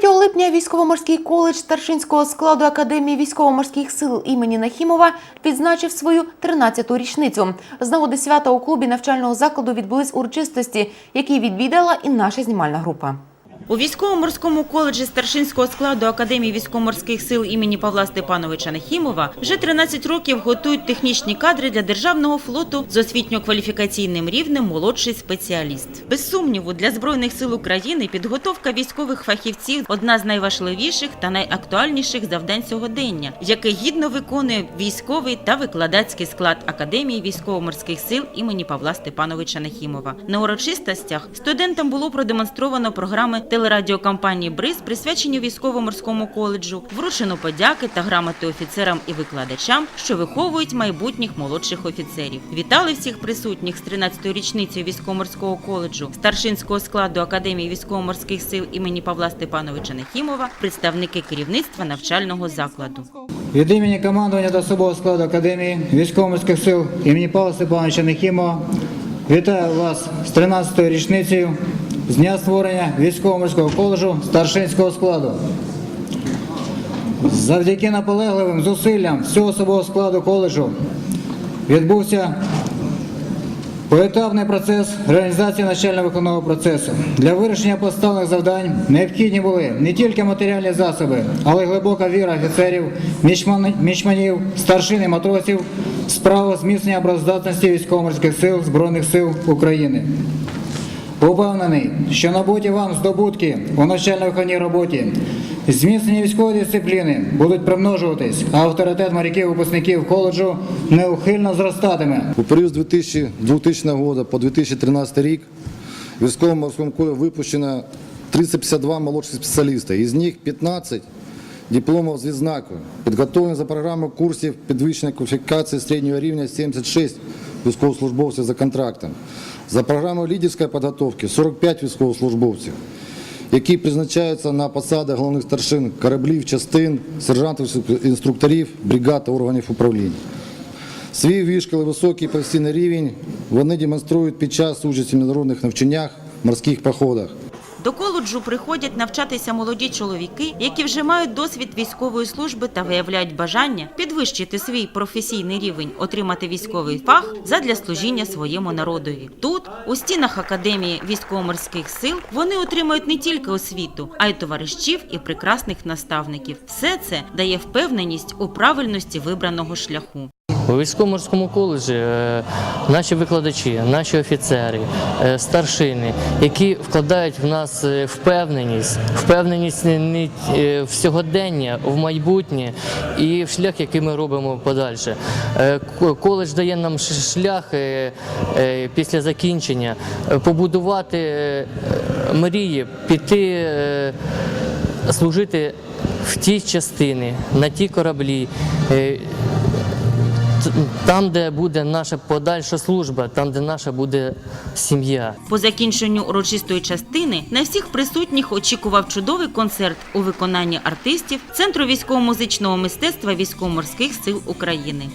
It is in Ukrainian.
3 липня військово-морський коледж старшинського складу Академії військово-морських сил імені Нахімова відзначив свою 13-ту річницю. З нагоди свята у клубі навчального закладу відбулись урочистості, які відвідала і наша знімальна група. У військово-морському коледжі старшинського складу Академії військово-морських сил імені Павла Степановича Нахімова вже 13 років готують технічні кадри для державного флоту з освітньо-кваліфікаційним рівнем молодший спеціаліст. Без сумніву, для збройних сил України підготовка військових фахівців одна з найважливіших та найактуальніших завдань сьогодення, яке гідно виконує військовий та викладацький склад Академії військово-морських сил імені Павла Степановича Нахімова. На урочистостях студентам було продемонстровано програми телерадіокампанії БРИЗ, присвячені військово-морському коледжу, вручено подяки та грамоти офіцерам і викладачам, що виховують майбутніх молодших офіцерів. Вітали всіх присутніх з 13-ю річницею військово-морського коледжу, старшинського складу Академії військово-морських сил імені Павла Степановича Нахімова, представники керівництва навчального закладу. Від імені командування та особового складу Академії військово-морських сил імені Павла Степановича Нехімова вітаю вас з 13-ю річницею з дня створення військово-морського коледжу старшинського складу. Завдяки наполегливим зусиллям всього особового складу коледжу відбувся Поетапний процес реалізації навчально-виховного процесу. Для вирішення поставлених завдань необхідні були не тільки матеріальні засоби, але й глибока віра офіцерів, мічманів, старшин і матросів в справу зміцнення обороздатності військово-морських сил Збройних сил України. Упевнений, що набуті вам здобутки у навчально-виховній роботі, зміцнення військової дисципліни будуть примножуватись, а авторитет моряків-випускників коледжу неухильно зростатиме. У період з 2000, 2000 року по 2013 рік в військово-морському колі випущено 352 молодших спеціаліста, із них 15 дипломів з відзнакою. Підготовлено за програмою курсів підвищення кваліфікації середнього рівня 76 військовослужбовців за контрактом. За програмою лідерської підготовки 45 військовослужбовців, які призначаються на посади головних старшин кораблів, частин, сержантів, інструкторів, бригад та органів управління. Свій вишкіл і високий професійний рівень вони демонструють під час участі в міжнародних навчаннях, морських походах. До коледжу приходять навчатися молоді чоловіки, які вже мають досвід військової служби та виявляють бажання підвищити свій професійний рівень, отримати військовий фах задля служіння своєму народові. Тут, у стінах академії військово-морських сил, вони отримують не тільки освіту, а й товаришів і прекрасних наставників. Все це дає впевненість у правильності вибраного шляху. У військово-морському коледжі е, наші викладачі, наші офіцери, е, старшини, які вкладають в нас е, впевненість, впевненість не- не в сьогодення, в майбутнє і в шлях, який ми робимо подальше. Коледж дає нам шлях після закінчення побудувати мрії, піти. Служити в ті частини, на ті кораблі, там, де буде наша подальша служба, там, де наша буде сім'я. По закінченню урочистої частини на всіх присутніх очікував чудовий концерт у виконанні артистів Центру військово-музичного мистецтва військово-морських сил України.